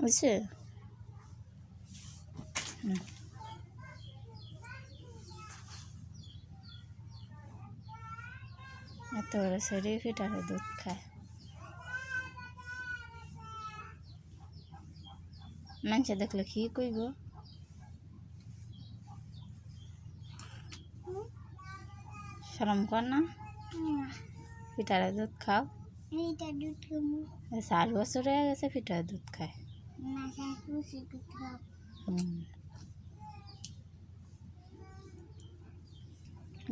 বুঝছে এত বড় শরীর ফিটারে দুধ খায় মানুষে দেখলে কি কইব শরম কর না ফিটারে দুধ খাও ষাট বছর হয়ে গেছে ফিটারে দুধ খায়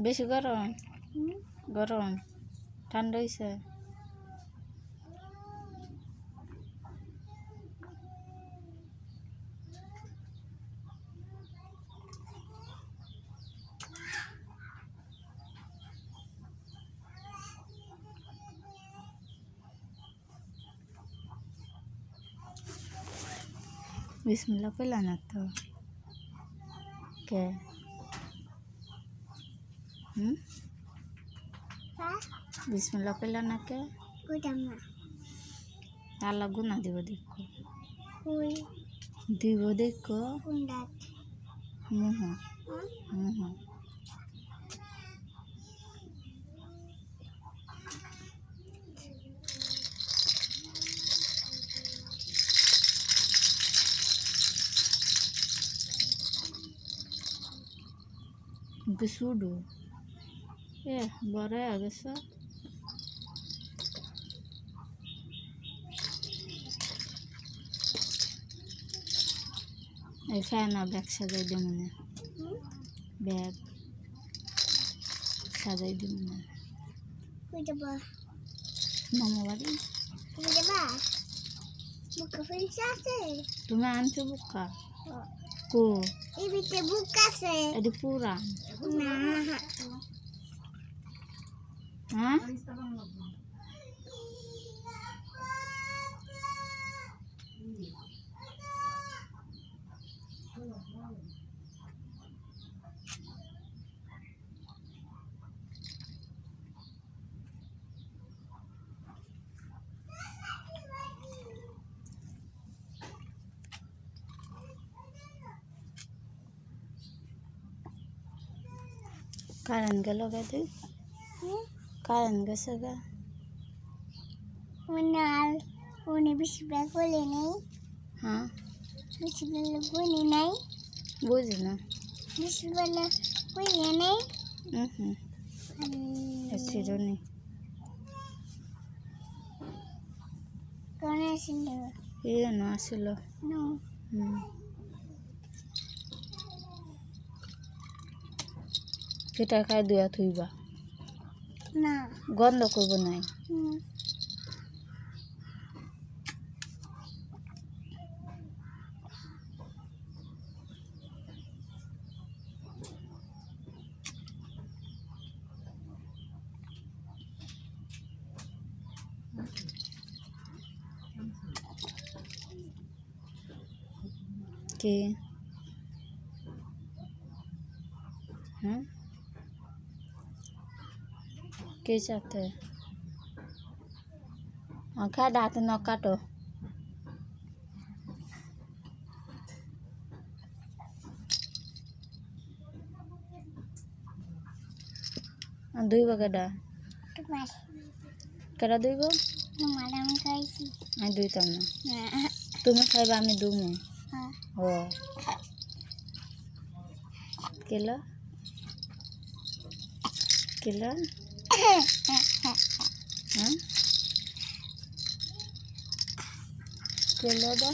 বেশি গরম? গরম? ঠান্ডা হয়েছে বিসমিল্লা পেলা না তো কে হুম হ্যাঁ বিসমিল্লা পেলা না কে কোথাও না আল্লাহ গুনা দিব দেখো কই দিব দেখো কোন দাঁত মুহ হ্যাঁ মুহ বিশুডু এ বড় হয়ে গেছে এই ফ্যান ব্যাগ সাজাই দিব না হুম ব্যাগ সাজাই দিব না মামা বাড়ি তুমি আনছো বুকা? কো ভিতরে বুক আছে এটি পুরা না হ্যাঁ কারেন্ট গেল গাদি হুম কারেন্ট গেছে গা উনার উনি বেশি ব্যাগ বলে নেই হ্যাঁ বেশি বেলা বলে নাই বুঝি না বেশি বেলা বলে নেই হুম চিরুনি কোন আসিল এই জন্য আসিল নো হুম ফিটা খাই দুয়া থুইবা। না। গন্ধ করব নাই। হুম। হ্যাঁ? কে চাতে? আঁখা দাঁত ন কাটো। দুইব কেডা? কেডা দুইব আমি খাইছি আমি দুইতাম না। তুমি খাইবা, আমি দুমু। ও। কেলা? কেলা? হ্যাঁ কেলা দা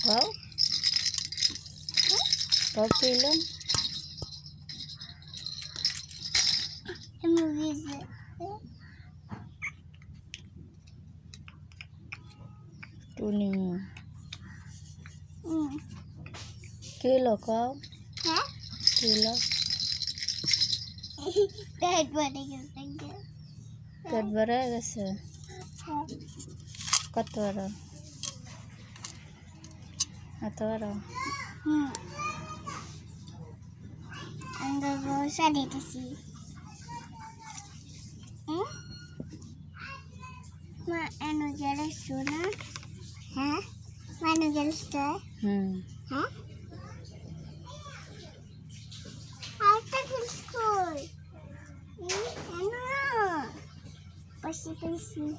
খাও খাও কেলা আমি ভিজে টুনি হুম কেলো খাও হ্যাঁ? কেলা পেট ভরে গেছে পেট ভরে গেছে? হ্যাঁ। কত বড়? এত বড়? হুম। আমরা বসা দিতেছি। হুম? এনো গেলেছো না হ্যাঁ। মানে হুম। 心。